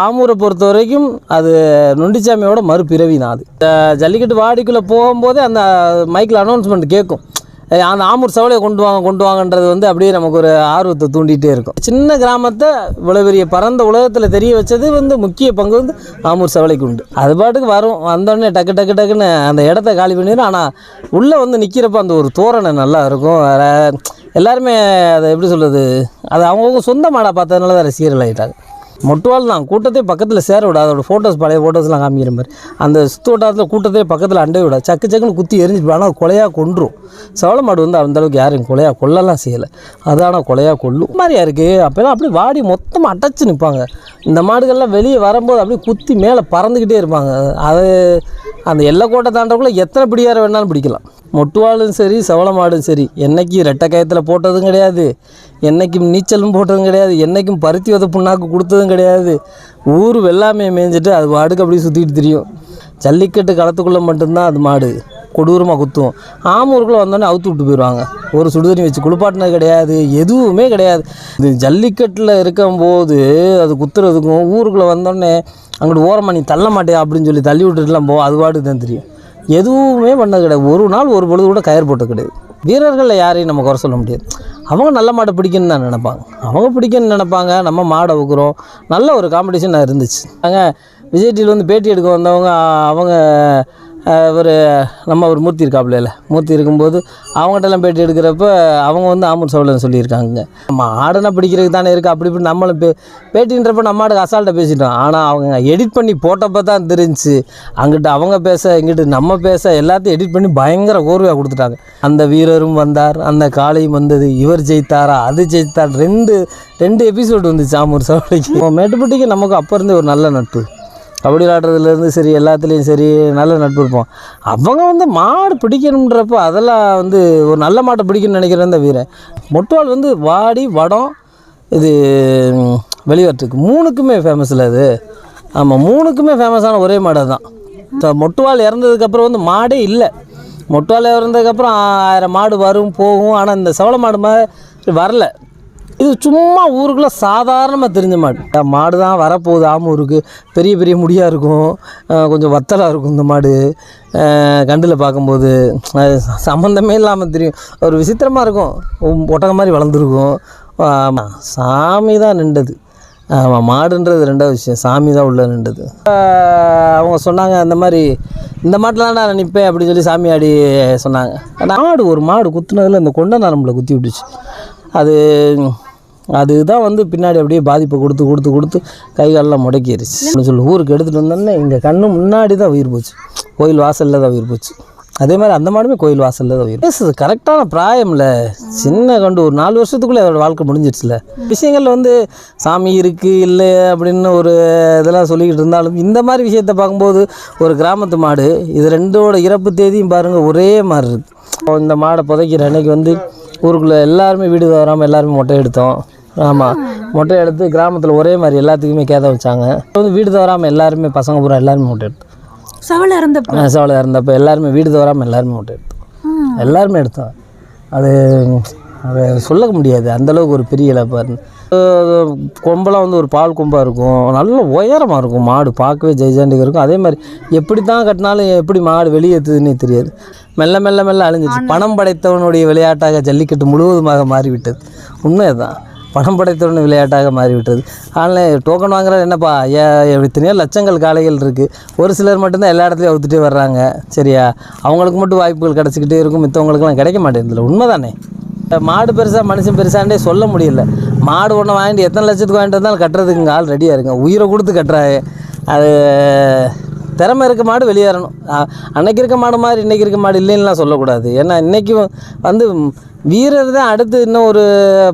ஆமூரை பொறுத்த வரைக்கும் அது நொண்டிச்சாமியோட மறுபிறவி தான் அது. ஜல்லிக்கட்டு வாடிக்குள்ளே போகும்போதே அந்த மைக்கில் அனௌன்ஸ்மெண்ட் கேட்கும். அந்த ஆமூர் சவலையை கொண்டு வாங்க கொண்டு வாங்கன்றது வந்து அப்படியே நமக்கு ஒரு ஆர்வத்தை தூண்டிகிட்டே இருக்கும். சின்ன கிராமத்தை இவ்வளோ பெரிய பரந்த உலகத்தில் தெரிய வச்சது வந்து முக்கிய பங்கு வந்து ஆமூர் சவலைக்கு உண்டு. அது பாட்டுக்கு வரும் வந்தோடனே டக்கு டக்கு டக்குன்னு அந்த இடத்த காலி பண்ணிடும் ஆனால் உள்ளே வந்து நிற்கிறப்ப அந்த ஒரு தோரணை நல்லா இருக்கும். எல்லாருமே அதை எப்படி சொல்கிறது அது அவங்கவுங்க சொந்த மாடாக பார்த்ததுனால தான் ரசிகர்கள் ஆகிட்டாங்க மொட்டுவால் தான். கூட்டத்தை பக்கத்தில் சேர விட அதோட ஃபோட்டோஸ் பழைய ஃபோட்டோஸ்லாம் காமிக்கிற மாதிரி. அந்த சுத்து வட்டாரத்தில் கூட்டத்தை பக்கத்தில் அண்டை விட. சக்கு சக்குன்னு குத்தி எரிஞ்சிட்டு ஆனால் கொலையாக கொன்றும். சவள மாடு வந்து அந்த அளவுக்கு யாரும் கொலையாக கொல்லலாம் செய்யலை. அதான் கொலையாக கொல்லும் இந்த மாதிரியா இருக்குது அப்போலாம் அப்படியே வாடி மொத்தமாக அடைச்சு நிற்பாங்க இந்த மாடுகள்லாம் வெளியே வரும்போது அப்படியே குத்தி மேலே பறந்துக்கிட்டே இருப்பாங்க. அது அந்த எல்லை கோட்டை தாண்டக்குள்ளே எத்தனை பிடியார வேணாலும் பிடிக்கலாம். மொட்டுவாளும் சரி சவளமாடும் சரி என்றைக்கும் ரெட்டை கயத்தில் போட்டதும் கிடையாது. என்றைக்கும் நீச்சலும் போட்டதும் கிடையாது. என்றைக்கும் பருத்தி வித புண்ணாக்கு கொடுத்ததும் கிடையாது. ஊர் வெள்ளாமையை மேய்ஞ்சிட்டு அது வாடுக்கு அப்படியே சுற்றிட்டு தெரியும். ஜல்லிக்கட்டு களத்துக்குள்ளே மட்டும்தான் அது மாடு. கொடூரமாக குத்துவோம் ஆமூருக்குள்ளே வந்தோடனே அவுத்து விட்டு போயிடுவாங்க. ஒரு சுடுதண்ணி வச்சு குளிப்பாட்டினது கிடையாது. எதுவுமே கிடையாது. இது ஜல்லிக்கட்டில் இருக்கும்போது அது குத்துறதுக்கும் ஊருக்குள்ளே வந்தோடனே அங்கிட்டு ஓரமாக நீ தள்ள மாட்டேன் அப்படின்னு சொல்லி தள்ளி விட்டுட்டுலாம் போ அது பாட்டுக்கு தான் தெரியும். எதுவுமே பண்ணது கிடையாது. ஒரு நாள் ஒரு பொழுது கூட கயிறு போட்டது கிடையாது. வீரர்களில் யாரையும் நம்ம குறை சொல்ல முடியாது. அவங்க நல்ல மாடை பிடிக்குன்னு தான் நினைப்பாங்க. அவங்க பிடிக்குன்னு நினைப்பாங்க. நம்ம மாடை வைக்கிறோம் நல்ல ஒரு காம்படிஷன் இருந்துச்சு. அங்க விஜய் டிவியில் வந்து பேட்டி எடுக்க வந்தவங்க அவங்க ஒரு நம்ம ஒரு மூர்த்தி இருக்காப்புல மூர்த்தி இருக்கும்போது அவங்ககிட்டலாம் பேட்டி எடுக்கிறப்ப அவங்க வந்து ஆமூர் சோழன் சொல்லியிருக்காங்க. நம்ம ஆடனை பிடிக்கிறதுக்கு தானே இருக்குது அப்படி இப்படி நம்மளும் பே பேட்டின்றப்ப நம்ம ஆடு அசால்ட்டை பேசிட்டோம். ஆனால் அவங்க எடிட் பண்ணி போட்டப்போ தான் தெரிஞ்சு அங்கிட்ட அவங்க பேச இங்கிட்டு நம்ம பேச எல்லாத்தையும் எடிட் பண்ணி பயங்கர கோர்வையாக கொடுத்துட்டாங்க. அந்த வீரரும் வந்தார் அந்த காளையும் வந்தது. இவர் ஜெயித்தாரா அது ஜெயித்தார். ரெண்டு ரெண்டு எபிசோடு வந்துச்சு ஆமூர் சோழைக்கு மேட்டுப்பட்டிக்கு நமக்கு அப்போ இருந்தே ஒரு நல்ல நட்பு. கபடி விளாடுறதுலேருந்து சரி எல்லாத்துலேயும் சரி நல்ல நட்பு இருப்போம். அவங்க வந்து மாடு பிடிக்கணுன்றப்போ அதெல்லாம் வந்து ஒரு நல்ல மாட்டை பிடிக்கணும்னு நினைக்கிறேன் இந்த வீரன். மொட்டுவாள் வந்து வாடி வடம் இது வெளிவரத்துக்கு மூணுக்குமே ஃபேமஸில் அது. ஆமாம் மூணுக்குமே ஃபேமஸான ஒரே மாடு தான் இப்போ மொட்டுவாள் இறந்ததுக்கப்புறம் வந்து மாடே இல்லை. மொட்டுவாள் இறந்ததுக்கப்புறம் ஆயிரம் மாடு வரும் போகும். ஆனால் இந்த சவள மாடு மாதிரி வரல. இது சும்மா ஊருக்குள்ளே சாதாரணமாக தெரிஞ்ச மாடு மாடு தான் வரப்போகுது ஆமூருக்கு. பெரிய பெரிய முடியாக இருக்கும். கொஞ்சம் வத்தலாக இருக்கும் இந்த மாடு. கண்டில் பார்க்கும்போது அது சம்மந்தமே இல்லாமல் தெரியும். ஒரு விசித்திரமாக இருக்கும். ஒட்டகம் மாதிரி வளர்ந்துருக்கும். ஆமாம் சாமி தான் நின்றது. ஆமாம் மாடுன்றது ரெண்டாவது விஷயம். சாமி தான் உள்ளே நின்றது. அவங்க சொன்னாங்க அந்த மாதிரி இந்த மாட்டில் நான் நிற்பேன் அப்படின்னு சொல்லி சாமி ஆடி சொன்னாங்க. மாடு ஒரு மாடு குத்துனதில் இந்த கொண்ட நரம்பில் குத்தி விட்டுச்சு. அது அதுதான் வந்து பின்னாடி அப்படியே பாதிப்பை கொடுத்து கொடுத்து கொடுத்து கை காலெல்லாம் அப்படின்னு சொல்லி ஊருக்கு எடுத்துகிட்டு வந்தோன்னே இங்கே கண்ணு முன்னாடி தான் உயிர் போச்சு. கோயில் வாசலில் தான் உயிர் போச்சு. அதே மாதிரி அந்த மாடுமே கோயில் வாசலில் தான் உயிர் பேசுது கரெக்டான பிராயமில்ல சின்ன கண்டு ஒரு நாலு வருஷத்துக்குள்ளே அதோட வாழ்க்கை முடிஞ்சிடுச்சுல விஷயங்களில் வந்து சாமி இருக்குது இல்லை அப்படின்னு ஒரு இதெல்லாம் சொல்லிக்கிட்டு இருந்தாலும் இந்த மாதிரி விஷயத்தை பார்க்கும்போது ஒரு கிராமத்து மாடு இது ரெண்டோட இறப்பு தேதியும் பாருங்கள் ஒரே மாதிரி இருக்குது இந்த மாடை புதைக்கிற அன்னைக்கு வந்து ஊருக்குள்ளே எல்லாருமே வீடு வராமல் எல்லாருமே மொட்டை எடுத்தோம். ஆமாம் மொட்டை எடுத்து கிராமத்தில் ஒரே மாதிரி எல்லாத்துக்குமே கேத வச்சாங்க. வந்து வீடு தவறாமல் எல்லாருமே பசங்க பூரா எல்லாருமே மொட்டை எடுத்தோம். சவளை இருந்தப்ப? நெசவாளர் இருந்தப்போ எல்லாருமே வீடு தவறாமல் எல்லாருமே மொட்டை எடுத்தோம். எல்லாருமே எடுத்தோம். அது அதை சொல்ல முடியாது. அந்தளவுக்கு ஒரு பெரிய இழப்பாக கொம்பெல்லாம் வந்து ஒரு பால் கொம்பாக இருக்கும். நல்ல உயரமாக இருக்கும் மாடு. பார்க்கவே ஜெய்ஜாண்டிக்கு இருக்கும். அதே மாதிரி எப்படி தான் கட்டினாலும் எப்படி மாடு வெளியேற்றுதுன்னே தெரியாது. மெல்ல மெல்ல மெல்ல அழிஞ்சிச்சு பணம் படைத்தவனுடைய விளையாட்டாக ஜல்லிக்கட்டு முழுவதுமாக மாறிவிட்டது. உண்மை தான் பணம் படைத்தவன் விளையாட்டாக மாறிவிட்டது. ஆன்லைன் டோக்கன் வாங்குறது என்னப்பா? ஏ எத்தனையோ லட்சங்கள் காளைகள் இருக்குது ஒரு சிலர் மட்டும்தான் எல்லா இடத்துலையும் அவுத்துட்டே வர்றாங்க. சரியா? அவங்களுக்கு மட்டும் வாய்ப்புகள் கிடச்சிக்கிட்டே இருக்கும். மித்தவங்களுக்குலாம் கிடைக்க மாட்டேங்குதுல உண்மை தானே மாடு பெருசாக மனுஷன் பெருசாண்டே சொல்ல முடியல. மாடு ஒன்று வாங்கிட்டு எத்தனை லட்சத்துக்கு வாங்கிட்டு வந்தாலும் கட்டுறதுக்கு ஆள் ரெடியாக இருங்க உயிரை கொடுத்து கட்டுறாரு அது திறமை இருக்க மாடு வெளியேறணும். அன்னைக்கு இருக்க மாடு மாதிரி இன்றைக்கி இருக்க மாடு இல்லைன்னுலாம் சொல்லக்கூடாது. ஏன்னா இன்றைக்கும் வந்து வீரர் தான் அடுத்து இன்னும் ஒரு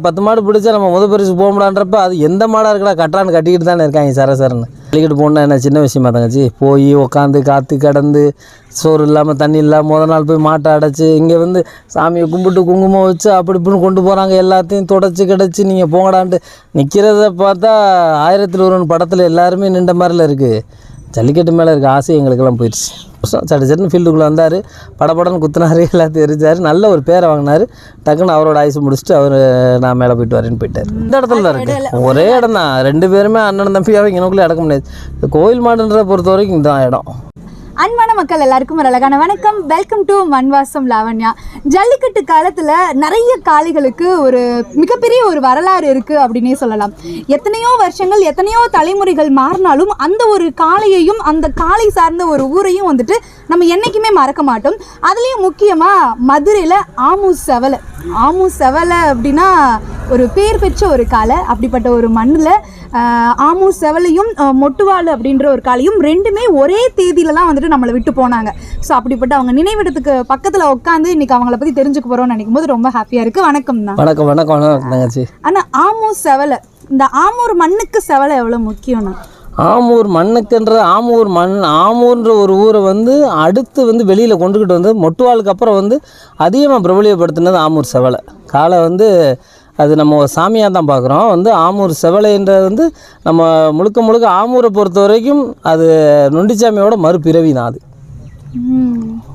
பத்து மாடு பிடிச்சா நம்ம முத பரிசு போக முடியான்றப்ப அது எந்த மாடாக இருக்கடா கட்டுறான்னு கட்டிக்கிட்டு தானே இருக்காங்க சரசரன்னு. ஜல்லிக்கட்டு போகணுன்னா என்ன சின்ன விஷயமா தங்கச்சி? போய் உக்காந்து காற்று கடந்து சோறு இல்லாமல் தண்ணி இல்லாமல் முத நாள் போய் மாட்டை அடைச்சி இங்கே வந்து சாமியை கும்பிட்டு குங்குமம் வச்சு அப்படி இப்படின்னு கொண்டு போகிறாங்க எல்லாத்தையும் தொடச்சி கிடச்சி நீங்கள் போங்கடான்ட்டு நிற்கிறத பார்த்தா ஆயிரத்தில் ஒருவன் படத்தில் எல்லாருமே நின்ற மாதிரில இருக்குது ஜல்லிக்கட்டு மேலே இருக்க ஆசை எங்களுக்கெல்லாம் போயிடுச்சு. சட்டு சட்டுன்னு ஃபீல்டுக்குள்ளே வந்தார். படபடன்னு குத்துனாரு எல்லாத்தையும் எரிஞ்சார். நல்ல ஒரு பேரை வாங்கினார். டக்குன்னு அவரோட ஆயுசு முடிச்சுட்டு அவர் நான் மேலே போயிட்டு வரேன்னு போயிட்டார். இந்த இடத்துல தான் இருக்கு. ஒரே இடம் தான். ரெண்டு பேருமே அண்ணன் தம்பியாவே இங்கனக்குள்ளே அடக்க முடியாது. கோயில் மாடுன்றதை பொறுத்த வரைக்கும் இந்த இடம். அன்பான மக்கள் எல்லாருக்கும் ஒரு அழகான வணக்கம். Welcome to Manvasam Lavanya. Jallikattu காலத்தில் நிறைய காளைகளுக்கு ஒரு மிகப்பெரிய ஒரு வரலாறு இருக்குது அப்படின்னே சொல்லலாம். எத்தனையோ வருஷங்கள் எத்தனையோ தலைமுறைகள் மாறினாலும் அந்த ஒரு காளையையும் அந்த காளை சார்ந்த ஒரு ஊரையும் வந்துட்டு நம்ம என்றைக்குமே மறக்க மாட்டோம். அதுலேயும் முக்கியமாக மதுரையில் ஆமு செவலை ஆமு செவலை அப்படின்னா ஒரு பேர் பெற்ற ஒரு காளை அப்படிப்பட்ட ஒரு மண்ணில் ஆமூஸ் செவலையும் மொட்டுவாள் அப்படின்ற ஒரு காளையும் ரெண்டுமே ஒரே தேதியில தான் வந்துட்டு நம்மளை விட்டு போனாங்க. ஸோ அப்படிப்பட்ட அவங்க நினைவிடத்துக்கு பக்கத்தில் உட்காந்து இன்னைக்கு அவங்கள பற்றி தெரிஞ்சுக்க போகிறோம்னு நினைக்கும் போது ரொம்ப ஹாப்பியாக இருக்குது வணக்கம் தான். வணக்கம் வணக்கம் வணக்கம் ஆனால் ஆமூர் செவலை. இந்த ஆமூர் மண்ணுக்கு செவலை எவ்வளோ முக்கியம்னா ஆமூர் மண்ணுக்குன்ற ஆமூர் மண் ஆமூர்ன்ற ஒரு ஊரை வந்து அடுத்து வந்து வெளியில் கொண்டுக்கிட்டு வந்து மொட்டுவாளுக்கு அப்புறம் வந்து அதிகமாக பிரபலியப்படுத்தினது ஆமூர் செவலை. காலை வந்து அது நம்ம சாமியாக தான் பார்க்குறோம். வந்து ஆமூர் செவலைன்றது வந்து நம்ம முழுக்க முழுக்க ஆமூரை பொறுத்த வரைக்கும் அது நொண்டிச்சாமியோட மறுபிறவி தான் அது.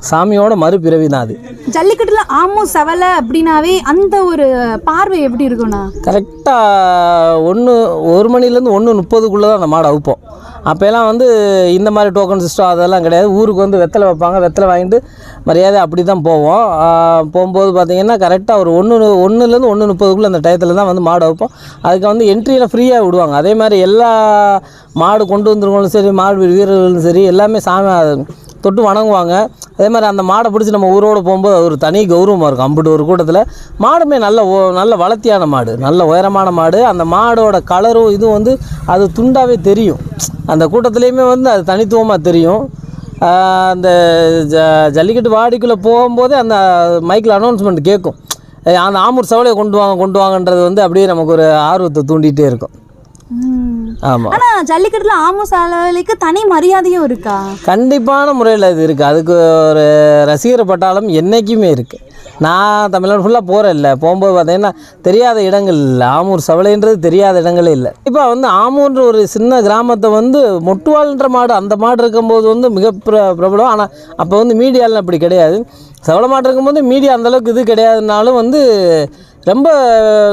சாமியோட மறுபிறவி தான் அது. ஜல்லிக்கட்டுல ஆமூர் செவலை அப்படின்னாவே அந்த ஒரு பார்வை எப்படி இருக்கும்னா கரெக்டாக ஒன்று ஒரு மணிலேருந்து ஒன்று முப்பதுக்குள்ளே தான் அந்த மாடை அவுப்போம். அப்போல்லாம் வந்து இந்த மாதிரி டோக்கன் சிஸ்டம் அதெல்லாம் கிடையாது. ஊருக்கு வந்து வெத்தலை வைப்பாங்க. வெத்தலை வாங்கிட்டு மரியாதை அப்படி தான் போவோம் போகும்போது பார்த்தீங்கன்னா கரெக்டாக ஒரு ஒன்று ஒன்றுலேருந்து ஒன்று முப்பதுக்குள்ளே அந்த டயத்தில் தான் வந்து மாடு வைப்போம் அதுக்கு வந்து என்ட்ரியில் ஃப்ரீயாக விடுவாங்க. அதே மாதிரி எல்லா மாடு கொண்டு வந்துருவங்களும் சரி மாடு வீரர்களும் சரி எல்லாமே சாமி தொட்டு வணங்குவாங்க. அதே மாதிரி அந்த மாடை பிடிச்சி நம்ம ஊரோடு போகும்போது அது ஒரு தனி கௌரவமாக இருக்கும். அம்பிட்டு ஒரு கூட்டத்தில் மாடுமே நல்ல ஓ- நல்ல வளர்த்தியான மாடு நல்ல உயரமான மாடு. அந்த மாடோட கலரும் இதுவும் வந்து அது துண்டாகவே தெரியும். அந்த கூட்டத்துலேயுமே வந்து அது தனித்துவமாக தெரியும். அந்த ஜ ஜல்லிக்கட்டு வாடிக்குள்ளே போகும்போதே அந்த மைக்கில் அனௌன்ஸ்மெண்ட் கேட்கும். அந்த ஆமூர் சவலையை கொண்டு வாங்க கொண்டு வாங்கன்றது வந்து அப்படியே நமக்கு ஒரு ஆர்வத்தை தூண்டிகிட்டே இருக்கும். ஆமாம் ஆனா ஜல்லிக்கட்டுல ஆமூர் செவலைக்கு தனி மரியாதையும் இருக்கா? கண்டிப்பான முறையில் இது இருக்குது அதுக்கு ஒரு ரசிகர் பட்டாளம் என்றைக்குமே இருக்குது நான் தமிழ்நாடு ஃபுல்லாக போகிறேன் இல்லை போகும்போது பார்த்தீங்கன்னா தெரியாத இடங்கள் இல்லை. ஆமூர் சவலைன்றது தெரியாத இடங்களே இல்லை. இப்போ வந்து ஆமூர்ன்ற ஒரு சின்ன கிராமத்தை வந்து மொட்டுவாள்ன்ற மாடு அந்த மாடு இருக்கும்போது வந்து மிக பிர பிரபலம். ஆனால் அப்போ வந்து மீடியாலாம் அப்படி கிடையாது. சவள மாடு இருக்கும்போது மீடியா அந்தளவுக்கு இது கிடையாதுனாலும் வந்து ரொம்ப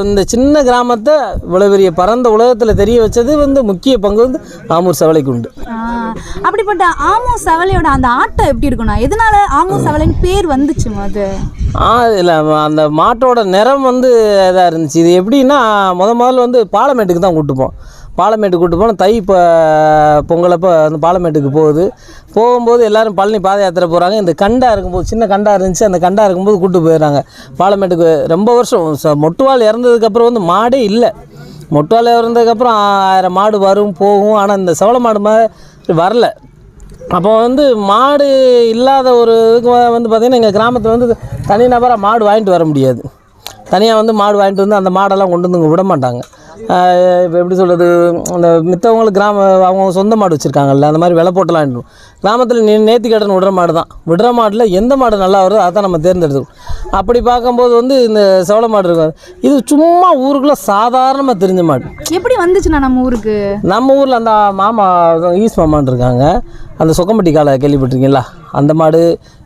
இந்த சின்ன கிராமத்தை இவ்வளோ பெரிய பரந்த உலகத்தில் தெரிய வச்சது வந்து முக்கிய பங்கு வந்து ஆமூர் சவலைக்கு உண்டு. அப்படிப்பட்ட ஆமூர் செவலையோட அந்த ஆட்டம் எப்படி இருக்கும்னா எதனால ஆமூர் செவலைன்னு பேர் வந்துச்சு அது? ஆ இல்லை அந்த மாட்டோட நிறம் வந்து இதாக இருந்துச்சு. இது எப்படின்னா முத முதல்ல வந்து பாலமேட்டுக்கு தான் கூட்டு போவோம். பாலமேட்டுக்கு கூப்பிட்டு போனால் தை இப்போ பொங்கலப்போ வந்து பாலமேட்டுக்கு போகுது. போகும்போது எல்லோரும் பழனி பாத யாத்திரை போகிறாங்க இந்த கண்டா இருக்கும்போது சின்ன கண்டா இருந்துச்சு. அந்த கண்டா இருக்கும்போது கூட்டு போயிடுறாங்க பாலமேட்டுக்கு ரொம்ப வருஷம் ச- மொட்டுவாள் இறந்ததுக்கப்புறம் வந்து மாடே இல்லை. மொட்டுவாள் இறந்ததுக்கப்புறம் ஆயிரம் மாடு வரும் போகும். ஆனால் இந்த சவள மாடு மாதிரி வரல. அப்போ வந்து மாடு இல்லாத ஒரு இதுக்கு வந்து பார்த்திங்கன்னா எங்கள் கிராமத்தில் வந்து தனிநபராக மாடு வாங்கிட்டு வர முடியாது. தனியாக வந்து மாடு வாங்கிட்டு வந்து அந்த மாடெல்லாம் கொண்டு வந்து இங்கே விட மாட்டாங்க. எப்படி சொல்கிறது அந்த மித்தவங்களுக்கு கிராம அவங்க சொந்த மாடு வச்சுருக்காங்கல்ல அந்த மாதிரி விலை போட்டுலாம். கிராமத்தில் நே நேர்த்தி கடன் விடுற மாடு தான் விடுற மாடில் எந்த மாடு நல்லா வருதோ அதை தான் நம்ம தேர்ந்தெடுத்துக்கணும் அப்படி பார்க்கும்போது வந்து இந்த சோள மாடு இருக்கும் இது சும்மா ஊருக்குள்ளே சாதாரணமாக தெரிஞ்ச மாடு. எப்படி வந்துச்சுண்ணா நம்ம ஊருக்கு? நம்ம ஊரில் அந்த மாமா ஈஸ் மாமான் இருக்காங்க. அந்த சொக்கம்பட்டி காலை கேள்விப்பட்டிருக்கீங்களா? அந்த மாடு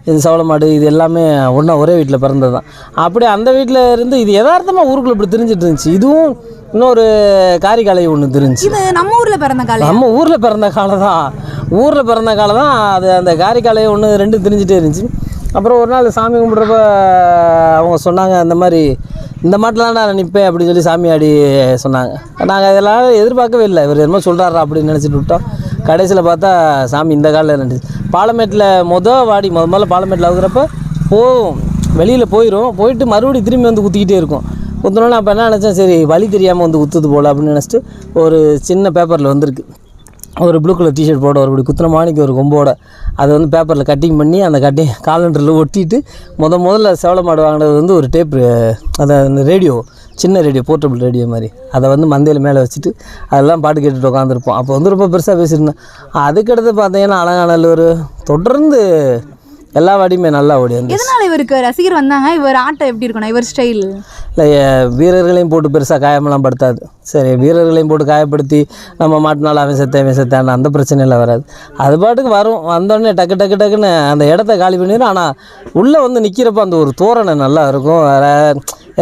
இது சவள மாடு இது எல்லாமே ஒன்றா ஒரே வீட்டில் பிறந்தது தான். அப்படியே அந்த வீட்டில் இருந்து இது யதார்த்தமாக ஊருக்குள்ள இப்படி தெரிஞ்சிட்டு இருந்துச்சு. இதுவும் இன்னொரு காரிக்காலை ஒன்று தெரிஞ்சுச்சு. இது நம்ம ஊர்ல பிறந்த காலை நம்ம ஊரில் பிறந்த காலம் தான். ஊரில் பிறந்த காலம் தான். அது அந்த காரிக்காலையை ஒன்று ரெண்டும் தெரிஞ்சிட்டே இருந்துச்சு. அப்புறம் ஒரு நாள் சாமி கும்பிட்றப்ப அவங்க சொன்னாங்க அந்த மாதிரி இந்த மாட்டில் நான் நிற்பேன் அப்படின்னு சொல்லி சாமி ஆடி சொன்னாங்க. நாங்கள் இதெல்லாம் எதிர்பார்க்கவே இல்லை. இவர் என்னமோ சொல்கிறாரா அப்படின்னு நினச்சிட்டு விட்டோம். கடைசியில் பார்த்தா சாமி இந்த காலில் இருந்துச்சு பாலமேட்டில் மொதல் வாடி முத முதல்ல பாலமேட்டில் அவுக்கிறப்ப போகும் வெளியில் போயிடும் போயிட்டு மறுபடியும் திரும்பி வந்து குத்திக்கிட்டே இருக்கும். குத்தினோன்னே அப்போ என்ன நினச்சேன்? சரி வழி தெரியாமல் வந்து குத்துது போல் அப்படின்னு நினச்சிட்டு ஒரு சின்ன பேப்பரில் வந்திருக்கு. ஒரு ப்ளூ கலர் டிஷர்ட் போட ஒரு இப்படி குத்தின மாணிக்கு ஒரு கொம்போட. அதை வந்து பேப்பரில் கட்டிங் பண்ணி அந்த கட்டிங் காலண்டரில் ஒட்டிட்டு முத முதல்ல செவல மாடு வாங்கினது வந்து ஒரு டேப் அதை அந்த ரேடியோ சின்ன ரேடியோ போர்ட்டபிள் ரேடியோ மாதிரி. அதை வந்து மந்தையில் மேலே வச்சுட்டு அதெல்லாம் பாட்டு கேட்டுட்டு உட்காந்துருப்போம் அப்போ வந்து ரொம்ப பெருசாக பேசியிருந்தேன். அதுக்கடுத்து பார்த்தீங்கன்னா அலங்காநல்லூர் தொடர்ந்து எல்லா வாடியுமே நல்லா ஓடி வந்து எதனால இவருக்கு ரசிகர் வந்தாங்க? இவர் ஆட்டம் எப்படி இருக்கணும்? இவர் ஸ்டைல் இல்லை வீரர்களையும் போட்டு பெருசாக காயமெல்லாம் படுத்தாது. சரி வீரர்களையும் போட்டு காயப்படுத்தி நம்ம மாட்டினால அவன் செத்தேன் அவன் செத்தேன் அந்த பிரச்சனையில் வராது. அது பாட்டுக்கு வரும். வந்தோடனே டக்கு டக்கு டக்குன்னு அந்த இடத்த காலி பண்ணிடும் ஆனால் உள்ளே வந்து நிற்கிறப்ப அந்த ஒரு தோரணை நல்லா இருக்கும். வேற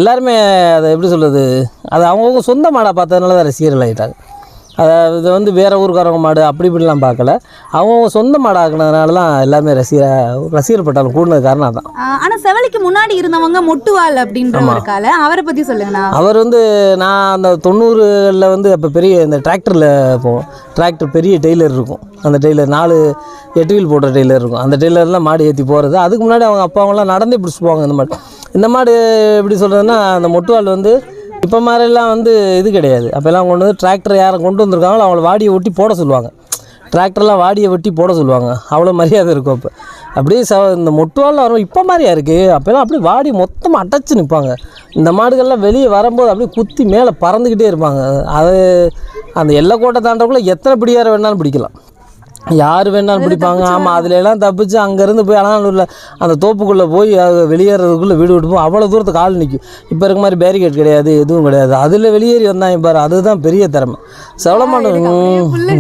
எல்லாருமே அதை எப்படி சொல்கிறது அது அவங்கவுங்க சொந்த மாடாக பார்த்ததுனால தான் ரசிகர்கள் ஆகிட்டாங்க. அதாவது இது வந்து வேறு ஊருக்காரங்க மாடு அப்படி இப்படிலாம் பார்க்கல. அவங்கவுங்க சொந்த மாடு ஆக்குனதுனால தான் எல்லாமே ரசிகர் ரசிகர் பட்டாலும் கூடுனது காரணம் அதான். ஆனா செவலிக்கு முன்னாடி இருந்தவங்க மொட்டுவால் அப்படின்ற ஒரு கால. அவரை பத்தி சொல்லுங்கண்ணா. அவர் வந்து நான் அந்த தொண்ணூறுகளில் வந்து அப்போ பெரிய இந்த டிராக்டரில் போவோம். டிராக்டர் பெரிய டெய்லர் இருக்கும். அந்த டெய்லர் நாலு எட்டு வீல் போடுற டெய்லர் இருக்கும். அந்த டெய்லர்லாம் மாடு ஏற்றி போகிறது அதுக்கு முன்னாடி அவங்க அப்பா அவங்களாம் நடந்தே பிடிச்சி போவாங்க இந்த மாடு. இந்த மாடு எப்படி சொல்கிறதுன்னா அந்த மொட்டுவால் வந்து இப்போ மாதிரிலாம் வந்து இது கிடையாது. அப்போல்லாம் கொண்டு வந்து டிராக்டர் யாரும் கொண்டு வந்திருக்காங்களோ அவங்கள வாடியை ஒட்டி போட சொல்லுவாங்க. டிராக்டர்லாம் வாடியை வெட்டி போட சொல்லுவாங்க. அவ்வளோ மரியாதை இருக்கும் அப்போ. அப்படியே ச இந்த மொட்டுவால் வரும். இப்போ மாதிரியா இருக்குது அப்போல்லாம் அப்படியே வாடி மொத்தமாக அடைச்சி நிற்பாங்க இந்த மாடுகள்லாம் வெளியே வரும்போது அப்படியே குத்தி மேலே பறந்துக்கிட்டே இருப்பாங்க. அது அந்த எல்லை கோட்டை தாண்டக்குள்ளே எத்தனை பிடியார வேணாலும் பிடிக்கலாம். யார் வேணாலும் பிடிப்பாங்க. ஆமாம் அதுல எல்லாம் தப்பிச்சு அங்கேருந்து போய் அலங்காநல்லூரில் அந்த தோப்புக்குள்ளே போய் அது வெளியேறதுக்குள்ளே வீடு விட்டு போய் அவ்வளோ தூரத்துக்கு ஆள் நிற்கும் இப்போ இருக்க மாதிரி பேரிகேட் கிடையாது எதுவும் கிடையாது. அதில் வெளியேறி வந்தாங்க பாரு அதுதான் பெரிய திறமை.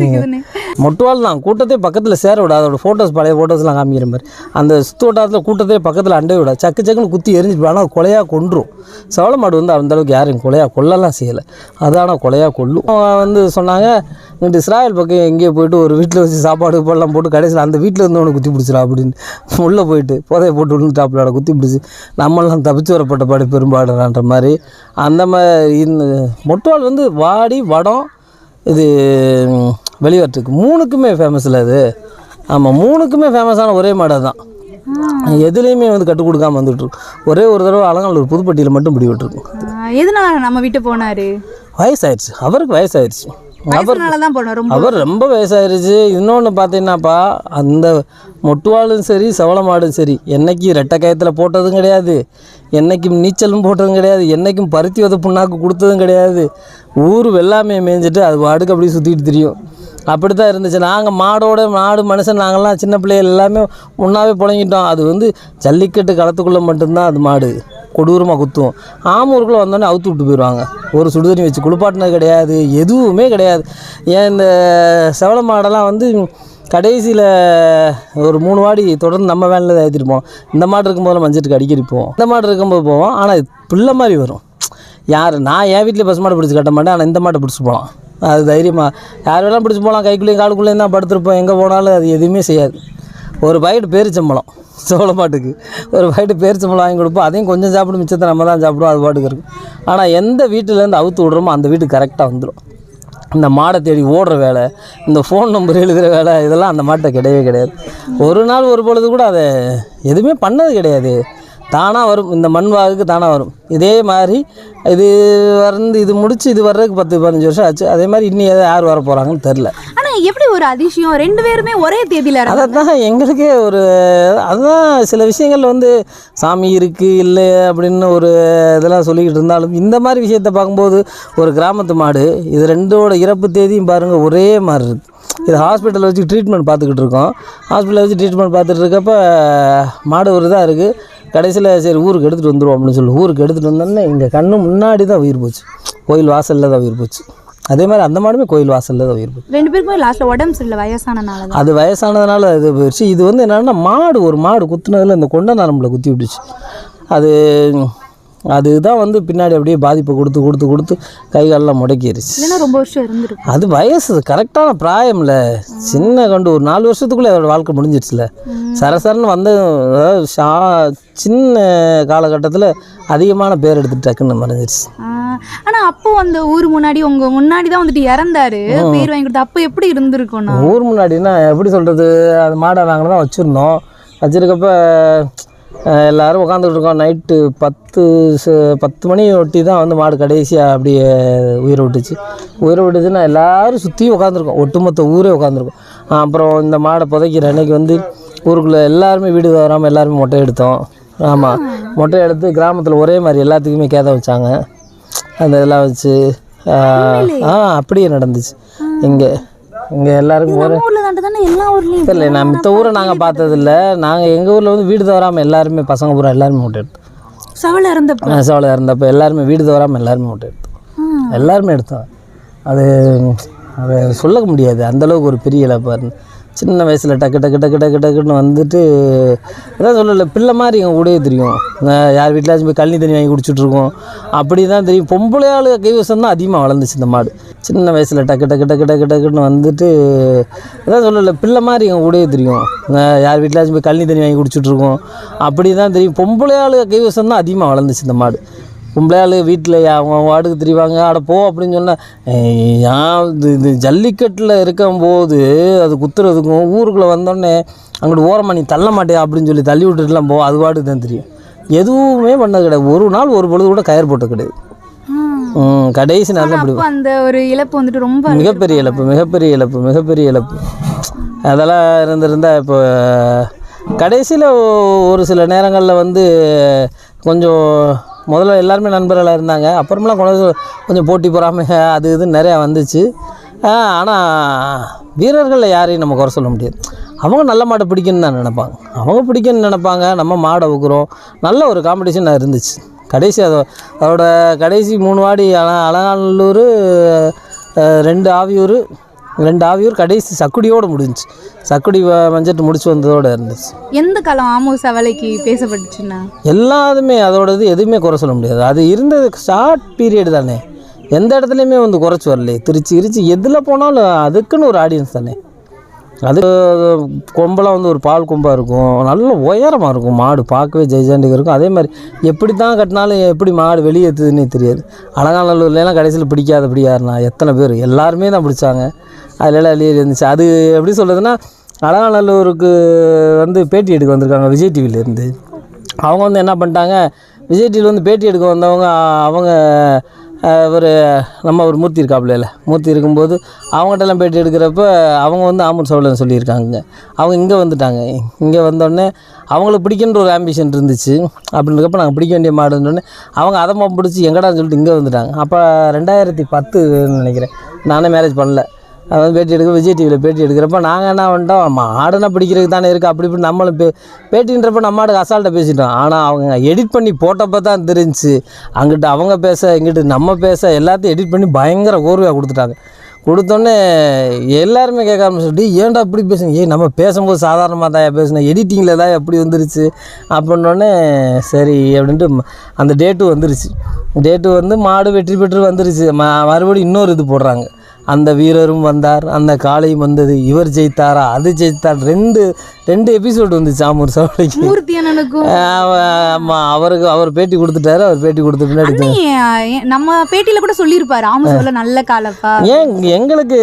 இருக்குதுன்னு மொட்டுவால் தான் கூட்டத்தை பக்கத்தில் சேர விட அதோட ஃபோட்டோஸ் பழைய ஃபோட்டோஸ்லாம் காமிக்கிற மாதிரி. அந்த சுத்து வட்டாரத்தில் கூட்டத்தை பக்கத்தில் அண்டை விட சக்கு சக்குன்னு குத்தி எரிஞ்சிட்டு ஆனால் கொலையாக கொன்றும். சவள மாடு வந்து அந்த அளவுக்கு யாரையும் கொலையாக கொல்லலாம் செய்யலை. அது ஆனால் கொலையாக கொல்லும் வந்து சொன்னாங்க இங்கிட்டு இஸ்ராயல் பக்கம் எங்கேயோ போயிட்டு ஒரு வீட்டில் வச்சு சாப்பாடு போடலாம் போட்டு கடைசியில் அந்த வீட்டில் இருந்தவனை குத்தி பிடிச்சிடா அப்படின்னு உள்ளே போயிட்டு புதைய போட்டு விழுந்துட்டாப்புல குத்தி பிடிச்சி நம்மளாம் தப்பிச்சு வரப்பட்ட பாடு பெரும்பாடுறான்ற மாதிரி. அந்த மாதிரி இந்த மொட்டுவால் வந்து வாடி வடம் இது வெளிவரத்துக்கு மூணுக்குமே ஃபேமஸில் அது. ஆமாம் மூணுக்குமே ஃபேமஸான ஒரே மாடை தான். எதுலேயுமே வந்து கற்றுக் கொடுக்காம வந்துட்டுருக்கும் ஒரே ஒரு தடவை அலங்காநல்லூர் புதுப்பட்டியில் மட்டும் பிடி விட்டுருக்கும் ஆஹ் எதனால நம்ம விட்டு போனாரு? வயசாயிருச்சு அவருக்கு வயசாயிருச்சு அவர் அவர் ரொம்ப வயசாயிருச்சு. இன்னொன்று பார்த்தீங்கன்னாப்பா அந்த மொட்டுவாலும் சரி சவள மாடும் சரி என்னைக்கும் ரெட்டை கயத்தில் போட்டதும் கிடையாது. என்னைக்கும் நீச்சலும் போட்டதும் கிடையாது. என்னைக்கும் பருத்தி வத புண்ணாக்கு கொடுத்ததும் கிடையாது. ஊர் வெள்ளாமையை மேய்ஞ்சிட்டு அது வாடுக்கு அப்படியே சுற்றிட்டு தெரியும். அப்படி தான் இருந்துச்சு. நாங்கள் மாடோட மாடு மனுஷன் நாங்கள்லாம் சின்ன பிள்ளைகள் எல்லாமே ஒன்றாவே புழங்கிட்டோம். அது வந்து ஜல்லிக்கட்டு களத்துக்குள்ளே மட்டும்தான் அது மாடு. கொடூரமாக குத்துவோம் ஆமூருக்குள்ளே வந்தோடனே அவுத்து விட்டு போயிடுவாங்க ஒரு சுடுதண்ணி வச்சு குளிப்பாட்டினது கிடையாது எதுவுமே கிடையாது. ஏன் இந்த செவல மாடெல்லாம் வந்து கடைசியில் ஒரு மூணு வாடி தொடர்ந்து நம்ம வேனில் தான் ஏற்றிட்டு போவோம் இந்த மாடு இருக்கும்போது மஞ்சட்டுக்கு அடிக்கடி போவோம். இந்த மாடு இருக்கும்போது போவோம். ஆனால் பிள்ளை மாதிரி வரும். யார் நான் என் வீட்டில் பசு மாடு பிடிச்சி கட்ட மாட்டேன். ஆனால் இந்த மாட்டை பிடிச்சி போகலாம். அது தைரியமாக யார் வேணாலும் பிடிச்சி போகலாம். கைக்குள்ளேயும் காலுக்குள்ளேயும் தான் படுத்துருப்போம். எங்கே போனாலும் அது எதுவுமே செய்யாது. ஒரு பாக்கெட் பேரிச்சம்பழம் சோளம் மாட்டுக்கு ஒரு பாக்கெட் பேரிச்சம்பழம் வாங்கி கொடுப்போம். அதையும் கொஞ்சம் சாப்பிடும் மிச்சத்தை நம்ம தான் சாப்பிடுவோம். அது பாட்டுக்கு இருக்கும் ஆனால் எந்த வீட்டிலேருந்து அவுத்து விட்றோமோ அந்த வீட்டுக்கு கரெக்டாக வந்துடும் இந்த மாடை தேடி ஓடுற வேலை இந்த ஃபோன் நம்பர் எழுதுகிற வேலை இதெல்லாம் அந்த மாட்டை கிடையவே கிடையாது. ஒரு நாள் ஒரு பொழுது கூட அதை எதுவுமே பண்ணது கிடையாது. தானாக வரும். இந்த மண் வாகுக்கு தானாக வரும். இதே மாதிரி இது வந்து இது முடிச்சு இது வர்றதுக்கு பத்து பதினஞ்சு வருஷம் ஆச்சு. அதே மாதிரி இன்னும் எதை யார் வர போகிறாங்கன்னு தெரில ஆனா எப்படி ஒரு அதிசயம்? ரெண்டு பேருமே ஒரே தேதியில. அதை தான் எங்களுக்கே ஒரு அதுதான் சில விஷயங்கள் வந்து சாமி இருக்குது இல்லை அப்படின்னு ஒரு இதெல்லாம் சொல்லிக்கிட்டு இருந்தாலும் இந்த மாதிரி விஷயத்தை பார்க்கும்போது ஒரு கிராமத்து மாடு இது ரெண்டோட இறப்பு தேதியும் பாருங்கள் ஒரே மாதிரி இருக்கு. இது ஹாஸ்பிட்டலில் வச்சு ட்ரீட்மெண்ட் பார்த்துக்கிட்டு இருக்கோம். ஹாஸ்பிட்டலில் வச்சு ட்ரீட்மெண்ட் பார்த்துட்டு இருக்கப்ப மாடு ஒரு இதாக இருக்குது கடைசியில் சரி ஊருக்கு எடுத்துகிட்டு வந்துடுவோம் அப்படின்னு சொல்லி ஊருக்கு எடுத்துகிட்டு வந்தோன்னே இங்கே கண்ணு முன்னாடி தான் உயிர் போச்சு. கோயில் வாசலில் தான் உயிர் போச்சு. அதே மாதிரி அந்த மாடுமே கோயில் வாசலில் தான் உயிர் போச்சு. ரெண்டு பேருக்குமே லாஸ்ட்ல உடம்பு சரியில்லை வயசானனால தான். அது வயசானதுனால இது போயிடுச்சு. இது வந்து என்னன்னா மாடு ஒரு மாடு குத்துனதுல இந்த கொண்ட நரம்புல குத்தி விட்டுச்சு. அது அதுதான் வந்து பின்னாடி அப்படியே பாதிப்பை கொடுத்து கொடுத்து கொடுத்து கை காலெல்லாம் முடக்கிருச்சு. இல்லைன்னா ரொம்ப வருஷம் இருந்திருக்கும். அது வயசு கரெக்டான பிராயம்ல. சின்ன கண்டு ஒரு நாலு வருஷத்துக்குள்ளே அதோட வாழ்க்கை முடிஞ்சிருச்சுல. சரசரன்னு வந்து ஷா சின்ன காலகட்டத்தில் அதிகமான பேர் எடுத்துட்டு டக்குன்னு மறைஞ்சிருச்சு. ஆஹ் ஆனா அப்போ அந்த ஊர் முன்னாடி உங்க முன்னாடி தான் வந்துட்டு இறந்தாரு. பேர் வாங்கி கொடுத்து அப்போ எப்படி இருந்திருக்கும்னா ஊர் முன்னாடினா எப்படி சொல்கிறது அது மாடை நாங்கள் தான் வச்சுருந்தோம். வச்சுருக்கப்ப எல்லோரும் உட்காந்துக்கிட்டு இருக்கோம் நைட்டு பத்து பத்து மணி ஒட்டி தான் வந்து மாடு கடைசியாக அப்படியே உயிரை விட்டுச்சு. உயிரை விட்டுச்சுன்னா எல்லோரும் சுற்றி உட்காந்துருக்கோம் ஒட்டுமொத்த ஊரே உட்காந்துருக்கோம் அப்புறம் இந்த மாடை புதைக்கிற அன்னைக்கு வந்து ஊருக்குள்ளே எல்லாருமே வீடு வராமல் எல்லாருமே மொட்டை எடுத்தோம். ஆமாம் மொட்டை எடுத்து கிராமத்தில் ஒரே மாதிரி எல்லாத்துக்குமே கேதை வச்சாங்க. அந்த இதெல்லாம் வச்சு ஆ அப்படியே நடந்துச்சு. இங்கே இங்கே எல்லாருக்கும் ஒரு எல்லா ஊர்லயும் தெரியல நான் மித்த ஊரை நாங்கள் பார்த்ததில்ல. நாங்கள் எங்கள் ஊரில் வந்து வீடு தவறாமல் எல்லாருமே பசங்க பூரா எல்லாருமே ஓட்டு எடுத்தோம். சவலை இருந்தப்ப சவலை இருந்தப்போ எல்லாருமே வீடு தவறாமல் எல்லாருமே ஓட்டு எடுத்தோம். எல்லாருமே எடுத்தோம். அது அது சொல்ல முடியாது. அந்தளவுக்கு ஒரு பெரிய இழப்பாக இருந்து சின்ன வயசில் டக்கு டக்கு டக்கு டக்கு டக்குன்னு வந்துட்டு அதான் சொல்லலை பிள்ளை மாதிரி எங்கள் கூடயே தெரியும். யார் வீட்டிலாச்சும் போய் கழனி தண்ணி வாங்கி குடிச்சிட்ருக்கோம். அப்படி தான் தெரியும். பொம்பளை கைவசம் தான் அதிகமாக வளர்ந்துச்சு இந்த மாடு. சின்ன வயசில் டக்கு டக்கு டக்கு டக்கு டக்குன்னு வந்துட்டு அதான் சொல்லலை பிள்ளை மாதிரி எங்கள் கூடயே தெரியும். யார் வீட்டிலாச்சும் போய் கழனி தண்ணி வாங்கி குடிச்சிட்ருக்கோம். அப்படி தான் தெரியும். பொம்பளை கைவசம் தான் அதிகமாக வளர்ந்துச்சு இந்த மாடு. பொம்பளையாள் வீட்டில் அவங்க அவங்க வாட்டுக்கு திரிவாங்க அட போ அப்படின்னு சொன்னால் ஏன் இது இது ஜல்லிக்கட்டில் இருக்கும்போது அது குத்துறதுக்கும் ஊருக்குள்ளே வந்தோடனே அங்கிட்டு ஓரமாக நீ தள்ள மாட்டியா? அப்படின்னு சொல்லி தள்ளி விட்டுட்டுலாம் போ அது பாட்டுக்கு தான் தெரியும். எதுவுமே பண்ணது கிடையாது. ஒரு நாள் ஒரு பொழுது கூட கயிறு போட்ட கிடையாது. கடைசி நேரம் இப்படி அப்போ அந்த ஒரு இழப்பு வந்துட்டு ரொம்ப மிகப்பெரிய இழப்பு மிகப்பெரிய இழப்பு மிகப்பெரிய இழப்பு. அதெல்லாம் இருந்திருந்தா இப்போ கடைசியில் ஒரு சில நேரங்களில் வந்து கொஞ்சம் முதல்ல எல்லாருமே நண்பர்களாக இருந்தாங்க. அப்புறமெல்லாம் கொஞ்சம் கொஞ்சம் போட்டி பொறாமை அது இதுன்னு நிறையா வந்துச்சு. ஆனால் வீரர்களில் யாரையும் நம்ம குறை சொல்ல முடியாது. அவங்க நல்ல மாடை பிடிக்குன்னு தான் நினைப்பாங்க. அவங்க பிடிக்குன்னு நினைப்பாங்க. நம்ம மாடை வைக்கிறோம் நல்ல ஒரு காம்படிஷன் இருந்துச்சு. கடைசி அதோ அதோட கடைசி மூணு வாடி அல அலங்காநல்லூர் ரெண்டு ஆவியூர் ரெண்டு ஆவியூர் கடைசி சக்குடியோடு முடிஞ்சுச்சு. சக்குடி மஞ்சட்டு முடிச்சு வந்ததோடு இருந்துச்சு. எந்த காலம் ஆமோ சவலைக்கு பேசப்பட்டுச்சுன்னா? எல்லாத்துமே அதோட இது எதுவுமே குறை சொல்ல முடியாது. அது இருந்தது ஷார்ட் பீரியட் தானே. எந்த இடத்துலையுமே வந்து குறைச்சி வரலையே. திருச்சி இருச்சி எதில் போனாலும் அதுக்குன்னு ஒரு ஆடியன்ஸ் தானே. அது கொம்பெல்லாம் வந்து ஒரு பால் கொம்பாக இருக்கும். நல்ல உயரமாக இருக்கும் மாடு. பார்க்கவே ஜெய்ஜாண்டிக்கு இருக்கும். அதே மாதிரி எப்படி தான் கட்டினாலும் எப்படி மாடு வெளியேற்றுதுன்னே தெரியாது. அலங்காநல்லூர்லாம் கடைசியில் பிடிக்காதபடி பிடிக்காருண்ணா எத்தனை பேர்? எல்லாருமே தான் பிடிச்சாங்க. அதிலெல்லாம் வெளியே இருந்துச்சு அது எப்படி சொல்கிறதுன்னா அலங்காநல்லூருக்கு வந்து பேட்டி எடுக்க வந்திருக்காங்க விஜய் டிவிலேருந்து அவங்க வந்து என்ன பண்ணிட்டாங்க விஜய் டிவியில் வந்து பேட்டி எடுக்க வந்தவங்க அவங்க ஒரு நம்ம ஒரு மூர்த்தி இருக்காப்புல மூர்த்தி இருக்கும்போது அவங்ககிட்டலாம் போயிட்டு எடுக்கிறப்ப அவங்க வந்து ஆமூர் சோழன் சொல்லியிருக்காங்க. அவங்க இங்கே வந்துட்டாங்க. இங்கே வந்தோடனே அவங்களுக்கு பிடிக்கின்ற ஒரு ஆம்பிஷன் இருந்துச்சு. அப்படின்றப்ப நாங்கள் பிடிக்க வேண்டிய மாடுன்னொடனே அவங்க அதை பிடிச்சி எங்கடான்னு சொல்லிட்டு இங்கே வந்துட்டாங்க. அப்போ ரெண்டாயிரத்தி பத்துன்னு நினைக்கிறேன். நானே மேரேஜ் பண்ணல. அது வந்து பேட்டி எடுக்க விஜய் டிவியில் பேட்டி எடுக்கிறப்ப நாங்கள் என்ன பண்ணிட்டோம்? மாடுனா பிடிக்கிறதுக்கு தானே இருக்குது அப்படி இப்படி நம்மளும் பே பேட்டின்றப்ப நம்ம ஆடு அசால்ட்டை பேசிட்டோம். ஆனால் அவங்க எடிட் பண்ணி போட்டப்போ தான் தெரிஞ்சு அங்கிட்டு அவங்க பேச இங்கிட்டு நம்ம பேச எல்லாத்தையும் எடிட் பண்ணி பயங்கர கோர்வையாக கொடுத்துட்டாங்க. கொடுத்தோன்னே எல்லாருமே கேட்க ஆரம்பிச்சுட்டு ஏன்டா இப்படி பேசுங்க ஏய் நம்ம பேசும்போது சாதாரணமாக தான் பேசுனேன் எடிட்டிங்கில் தான் எப்படி வந்துருச்சு? அப்படின்னோடனே சரி அப்படின்ட்டு அந்த டேட்டு வந்துருச்சு. டேட்டு வந்து மாடு வெற்றி பெற்று வந்துருச்சு. மறுபடியும் இன்னொரு இது போடுறாங்க. அந்த வீரரும் வந்தார் அந்த காளையும் வந்தது. இவர் ஜெயித்தாரா? அது ஜெயித்தார். ரெண்டு ரெண்டு எபிசோடு வந்துச்சு ஆமூர் சவலைக்கு ஆமாம் அவருக்கு அவர் பேட்டி கொடுத்துட்டாரு அவர் பேட்டி கொடுத்த பின்னாடி நம்ம பேட்டியில கூட சொல்லியிருப்பாரு ஆமா சவலை நல்ல காலப்பா. ஏன் எங்களுக்கு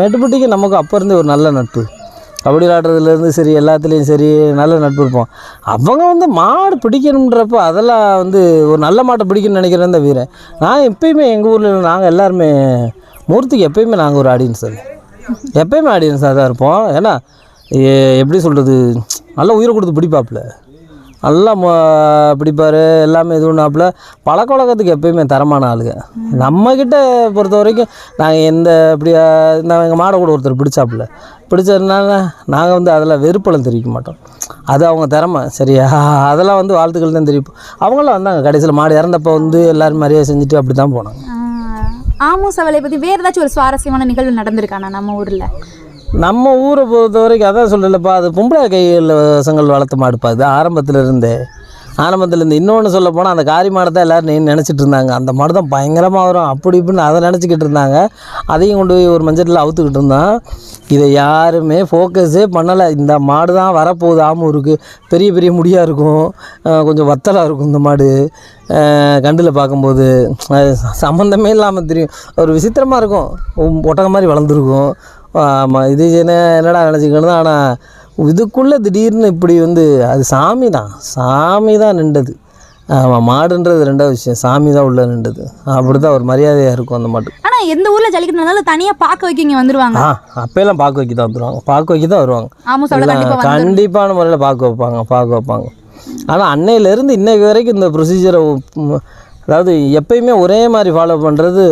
மேட்டுப்பட்டிக்கு நமக்கு அப்போ இருந்தே ஒரு நல்ல நட்பு. கபடி விளாடுறதுலேருந்து சரி எல்லாத்துலேயும் சரி நல்ல நட்பு இருப்போம். அவங்க வந்து மாடு பிடிக்கணுன்றப்போ அதெல்லாம் வந்து ஒரு நல்ல மாட்டை பிடிக்கணும்னு நினைக்கிறேன் இந்த வீரன். நான் எப்பயுமே எங்கள் ஊரில் நாங்கள் எல்லாருமே மூர்த்திக்கு எப்பயுமே நாங்கள் ஒரு ஆடியன்ஸ் அது. எப்பயுமே ஆடியன்ஸாக தான் இருப்போம். ஏன்னா எப்படி சொல்கிறது நல்லா உயிரை கொடுத்து பிடிப்பாப்புல. நல்லா ம பிடிப்பார் எல்லாமே இது பண்ணாப்புல பழக்க வழக்கத்துக்கு எப்பயுமே தரமான ஆளுங்க. நம்மக்கிட்ட பொறுத்த வரைக்கும் நாங்கள் எந்த இப்படியா இந்த எங்கள் மாடை கூட ஒருத்தர் பிடிச்சாப்புல. பிடிச்சதுனால நாங்கள் வந்து அதில் வெறுப்பெல்லாம் தெரிவிக்க மாட்டோம். அது அவங்க திறமை சரியா? அதெல்லாம் வந்து வாழ்த்துக்கள் தான் தெரிவிப்போம். அவங்களாம் வந்தாங்க கடைசியில் மாடு இறந்தப்போ வந்து எல்லோரும் மரியாதை செஞ்சுட்டு அப்படி தான் போனாங்க. ஆமோ சவலை பற்றி வேறு ஏதாச்சும் ஒரு சுவாரஸ்யமான நிகழ்வு நடந்திருக்கானா நம்ம ஊரில்? நம்ம ஊரை பொறுத்த வரைக்கும் அதான் சொல்லலப்பா அது பொம்பளை கையில் வசங்கள் வளர்த்த மாடுப்பா அது ஆரம்பத்தில் இருந்தே ஆரம்பத்தில் இருந்து இன்னொன்று சொல்ல போனால் அந்த காரி மாடை தான் எல்லோரும் நீ நினச்சிட்டு இருந்தாங்க. அந்த மாடு தான் பயங்கரமாக வரும். அப்படி இப்படின்னு அதை நினச்சிக்கிட்டு இருந்தாங்க. அதையும் கொண்டு போய் ஒரு மஞ்சட்டில் அவுத்துக்கிட்டு இருந்தான். இதை யாருமே ஃபோக்கஸே பண்ணலை. இந்த மாடு தான் வரப்போகுது ஆமூருக்கு. பெரிய பெரிய முடியாக இருக்கும். கொஞ்சம் வத்தலாக இருக்கும் இந்த மாடு. கண்டில் பார்க்கும்போது அது சம்மந்தமே இல்லாமல் தெரியும். ஒரு விசித்திரமாக இருக்கும். ஒட்டகம் மாதிரி வளர்ந்துருக்கும். ஆமாம் இது என்ன என்னடா நினச்சிக்கணும் ஆனால் இதுக்குள்ளே திடீர்னு இப்படி வந்து அது சாமி தான் சாமி தான் நின்றது. ஆமாம் மாடுன்றது ரெண்டாவது விஷயம். சாமி தான் உள்ளே நின்றது. அப்படி தான் ஒரு மரியாதையாக இருக்கும் அந்த மாட்டுக்கு ஆனா எந்த ஊர்ல ஜல்லிக்கட்டு நடந்தாலும் தனியா பார்க்க வைக்க இங்க வந்துருவாங்க. ஆ அப்போல்லாம் பார்க்க வைக்க தான் வந்துடுவாங்க பார்க்க வைக்க தான் வருவாங்க. ஆமோ சவலை எல்லாம் கண்டிப்பா வந்து கண்டிப்பான முறையில் பார்க்க வைப்பாங்க பார்க்க வைப்பாங்க. ஆனால் அன்னையிலேருந்து இன்னைக்கு வரைக்கும் இந்த ப்ரொசீஜரை அதாவது எப்பயுமே ஒரே மாதிரி ஃபாலோ பண்ணுறது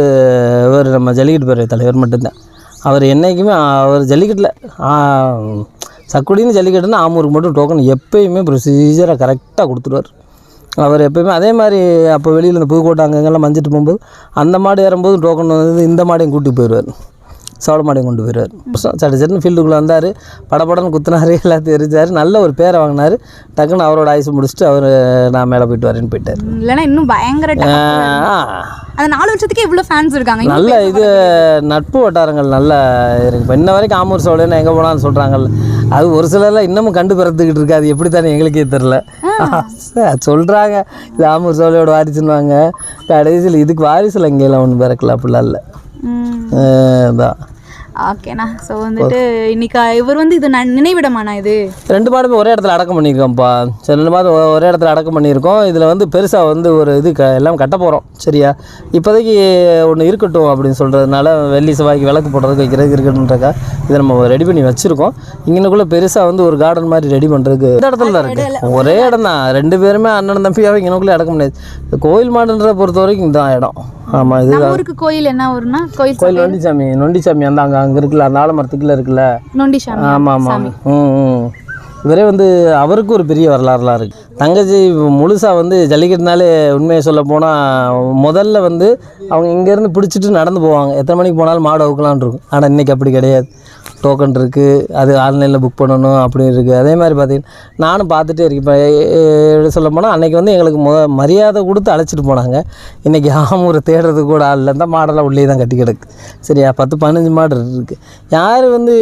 இவர் நம்ம ஜல்லிக்கட்டு பேரவை தலைவர் மட்டும்தான். அவர் என்றைக்குமே அவர் ஜல்லிக்கட்டில் சக்குடின்னு ஜல்லிக்கட்டுன்னு ஆமூருக்கு மட்டும் டோக்கன் எப்பயுமே ப்ரொசீஜரை கரெக்டாக கொடுத்துருவார் அவர் எப்பயுமே அதே மாதிரி அப்போ வெளியில் இந்த புதுக்கோட்டை அங்கங்கெல்லாம் மஞ்சிட்டு போகும்போது அந்த மாடு ஏறும்போது டோக்கன் வந்து இந்த மாடையும் கூட்டி போயிடுவார். மாடையும் கொண்டு போயிடுவார். சட்டு சட்டுன்னு ஃபீல்டுக்குள்ளே வந்தார். படபடன்னு குத்துனாரு எல்லாத்தையும் எரிஞ்சார். நல்ல ஒரு பேரை வாங்கினார். டக்குன்னு அவரோட ஆயுசு முடிச்சுட்டு அவர் நான் மேலே போயிட்டு வரேன்னு போயிட்டார். இல்லைன்னா இன்னும் பயங்கர அந்த நாலு வருஷத்துக்கே இவ்வளோ ஃபேன்ஸ் இருக்காங்க. நல்ல இது நட்பு வட்டாரங்கள் நல்லா இருக்கு. இப்போ இன்ன வரைக்கும் ஆமூர் சோழன்னு எங்கே போனாலும் சொல்கிறாங்கல்ல அது ஒரு சிலர்லாம் இன்னமும் கண்டு பிறத்துக்கிட்டு இருக்கு. அது எப்படி தானே எங்களுக்கே தெரில. சொல்கிறாங்க இது ஆமூர் சோழையோட வாரிசுன்னுவாங்க. கடைசியில் இதுக்கு வாரிசில் எங்கேயெல்லாம் ஒன்றும் பிறக்கல. அப்படிலாம் இல்லை. தான் ஓகேண்ணா ஸோ வந்துட்டு இன்னைக்கு இவர் வந்து இது ந- நினைவிடமாண்ணா இது? ரெண்டு மாடுமே ஒரே இடத்துல அடக்கம் பண்ணியிருக்கோம்ப்பா. சரி ரெண்டு மாதம் ஒரே இடத்துல அடக்கம் பண்ணியிருக்கோம். இதில் வந்து பெருசாக வந்து ஒரு இது க எல்லாம் கட்ட போகிறோம் சரியா? இப்போதைக்கு ஒன்று இருக்கட்டும் அப்படின்னு சொல்கிறதுனால வெள்ளி செவ்வாய்க்கு விளக்கு போடுறதுக்கு வைக்கிறதுக்கு இருக்கட்டும்ன்றக்கா இதை நம்ம ரெடி பண்ணி வச்சுருக்கோம். இங்கனுக்குள்ளே பெருசாக வந்து ஒரு கார்டன் மாதிரி ரெடி பண்ணுறதுக்கு இந்த இடத்துல தான் இருக்குது ஒரே இடம் தான் ரெண்டு பேருமே அண்ணன் தம்பியாவே இங்கனுக்குள்ளே அடக்க முடியாது கோயில் மாடுன்றதை பொறுத்த வரைக்கும் இதுதான் இடம் ஆமாம் இது ஊருக்கு கோயில் என்ன ஊருன்னா? கோயில் கோயில் நொண்டிச்சாமி நொண்டிச்சாமி அந்த அங்கே அங்கே இருக்குல்ல அந்த ஆலமரத்துக்குள்ளே இருக்குல்ல? நொண்டிசாமி ஆமாம் ஆமாம் ம் ம். இவரே வந்து அவருக்கு ஒரு பெரிய வரலாறுலாம் இருக்குது தங்கச்சி முழுசாக வந்து ஜல்லிக்கட்டுனாலே உண்மையை சொல்ல போனால் முதல்ல வந்து அவங்க இங்கேருந்து பிடிச்சிட்டு நடந்து போவாங்க. எத்தனை மணிக்கு போனாலும் மாடு அவுக்கலான் இருக்கும். ஆனால் இன்றைக்கி அப்படி கிடையாது. டோக்கன் இருக்குது அது ஆன்லைனில் புக் பண்ணணும் அப்படி இருக்குது அதே மாதிரி பார்த்தீங்கன்னா நானும் பார்த்துட்டே இருக்கேன். இப்போ சொல்ல போனால் அன்றைக்கி வந்து எங்களுக்கு முத மரியாதை கொடுத்து அழைச்சிட்டு போனாங்க. இன்றைக்கி ஆமூரை தேடுறதுக்கு கூட ஆள் இல்லை இந்த மாடெல்லாம் உள்ளே தான் கட்டி கிடக்கு. சரியா? பத்து பதினஞ்சு மாடு இருக்குது யார் வந்து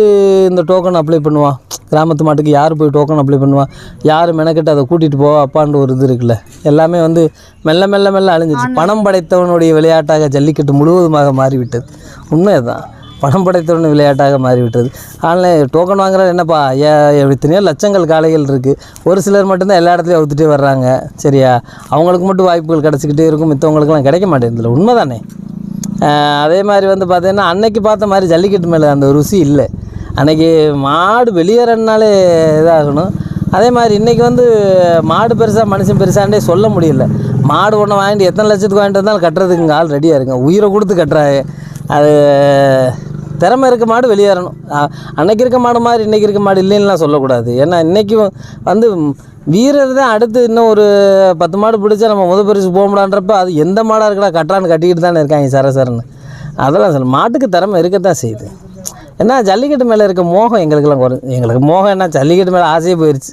இந்த டோக்கன் அப்ளை பண்ணுவா? கிராமத்து மாட்டுக்கு யார் போய் டோக்கன் அப்ளை பண்ணுவா? யார் மெனக்கெட்டு அதை கூட்டிகிட்டு போவா? அப்பான்ற ஒரு இது இருக்குல்ல. எல்லாமே வந்து மெல்ல மெல்ல மெல்ல அழிஞ்சிருச்சு பணம் படைத்தவனுடைய விளையாட்டாக ஜல்லிக்கட்டு முழுவதுமாக மாறிவிட்டது. உண்மை தான் பணம் படைத்தவன் விளையாட்டாக மாறிவிட்டது. ஆன்லைன் டோக்கன் வாங்குறது என்னப்பா? ஏ எத்தனையோ லட்சங்கள் காளைகள் இருக்குது ஒரு சிலர் மட்டும்தான் எல்லா இடத்துலையும் அவுத்துட்டே வர்றாங்க. சரியா? அவங்களுக்கு மட்டும் வாய்ப்புகள் கிடச்சிக்கிட்டே இருக்கும். மித்தவங்களுக்குலாம் கிடைக்க மாட்டேங்குதுல உண்மை தானே அதே மாதிரி வந்து பார்த்தீங்கன்னா அன்னைக்கு பார்த்த மாதிரி ஜல்லிக்கட்டு மேலே அந்த ருசி இல்லை. அன்னைக்கு மாடு வெளியேறனாலே இதாகணும். அதே மாதிரி இன்றைக்கி வந்து மாடு பெருசாக மனுஷன் பெருசாண்டே சொல்ல முடியல. மாடு ஒன்று வாங்கிட்டு எத்தனை லட்சத்துக்கு வாங்கிட்டு வந்தாலும் கட்டுறதுக்கு இங்கே ஆள் ரெடியாக இருங்க உயிரை கொடுத்து கட்டுறாங்க. அது திறமை இருக்க மாடு வெளியேறணும். அன்னைக்கு இருக்க மாடு மாதிரி இன்றைக்கி இருக்க மாடு இல்லைன்னுலாம் சொல்லக்கூடாது. ஏன்னா இன்றைக்கி வந்து வீரர் தான் அடுத்து இன்னும் ஒரு பத்து மாடு பிடிச்சா நம்ம முத பரிசு போக முடியான்றப்ப அது எந்த மாடாக இருக்கடா கட்டுறான்னு கட்டிக்கிட்டு தானே இருக்காங்க சரசரன்னு அதெல்லாம் சொல்ல மாட்டுக்கு திறமை இருக்கத்தான் செய்யுது. ஏன்னா ஜல்லிக்கட்டு மேலே இருக்க மோகம் எங்களுக்கெல்லாம் குறை எங்களுக்கு மோகம் என்ன ஜல்லிக்கட்டு மேலே ஆசையே போயிடுச்சு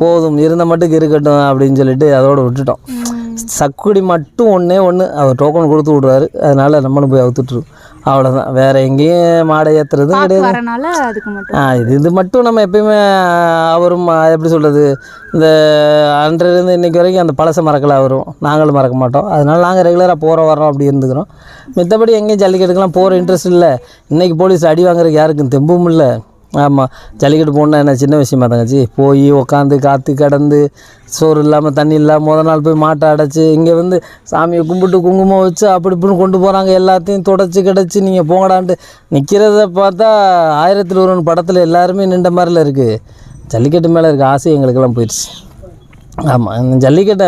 போதும் இருந்த மட்டுக்கு இருக்கட்டும் அப்படின்னு சொல்லிட்டு அதோட விட்டுட்டோம். சக்குடி மட்டும் ஒன்றே ஒன்று அவர் டோக்கன் கொடுத்து விட்றாரு. அதனால் நம்மளும் போய் அவுத்துட்ருவோம் அவ்வளோதான் வேறு எங்கேயும் மாடை ஏற்றுறதும் பார்த்து கிடையாது. ஆ இது இது மட்டும் நம்ம எப்பயுமே அவரும் எப்படி சொல்கிறது இந்த அன்றிலிருந்து இன்னைக்கு வரைக்கும் அந்த பழச மறக்கல வரும் நாங்களும் மறக்க மாட்டோம். அதனால நாங்கள் ரெகுலராக போகிறோம் வரோம் அப்படி இருந்துக்கிறோம். மித்தபடி எங்கேயும் ஜல்லிக்கட்டுக்கெல்லாம் போகிற இன்ட்ரெஸ்ட் இல்லை. இன்றைக்கி போலீஸ் அடி வாங்குறதுக்கு யாருக்கும் தெம்பும் இல்லை. ஆமாம் ஜல்லிக்கட்டு போகணுன்னா என்ன சின்ன விஷயமா தங்கச்சி? போய் உக்காந்து காற்று கடந்து சோறு இல்லாமல் தண்ணி இல்லாமல் முத நாள் போய் மாட்டை அடைச்சி இங்கே வந்து சாமியை கும்பிட்டு குங்குமம் வச்சு அப்படி இப்படின்னு கொண்டு போகிறாங்க எல்லாத்தையும் தொடச்சி கிடச்சி நீங்கள் போங்கடான்ட்டு நிற்கிறத பார்த்தா ஆயிரத்தில் ஒருவன் படத்தில் எல்லாருமே நின்ற மாதிரில இருக்குது ஜல்லிக்கட்டு மேலே இருக்க ஆசை எங்களுக்கெல்லாம் போயிடுச்சு. ஆமாம் இந்த ஜல்லிக்கட்டை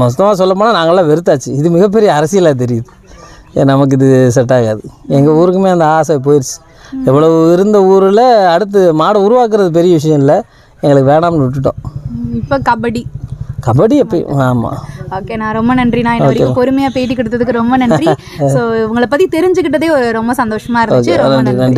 மொத்தமாக சொல்ல போனால் நாங்கள்லாம் வெறுத்தாச்சு. இது மிகப்பெரிய அரசியலாக தெரியுது. ஏன் நமக்கு இது செட் ஆகாது. எங்கள் ஊருக்குமே அந்த ஆசை போயிடுச்சு. எவ்வளவு இருந்த ஊரில் அடுத்து மாடை உருவாக்குறது பெரிய விஷயம் இல்லை. எங்களுக்கு வேணாம்னு விட்டுட்டோம். இப்போ கபடி. கபடி எப்பயும் ஆமாம் ஓகே நான் ரொம்ப நன்றி. நான் இன்ன வரைக்கும் பொறுமையாக பேட்டி கொடுத்ததுக்கு ரொம்ப நன்றி. ஸோ உங்களை பற்றி தெரிஞ்சுக்கிட்டதே ரொம்ப சந்தோஷமா இருந்துச்சு. ரொம்ப நன்றி.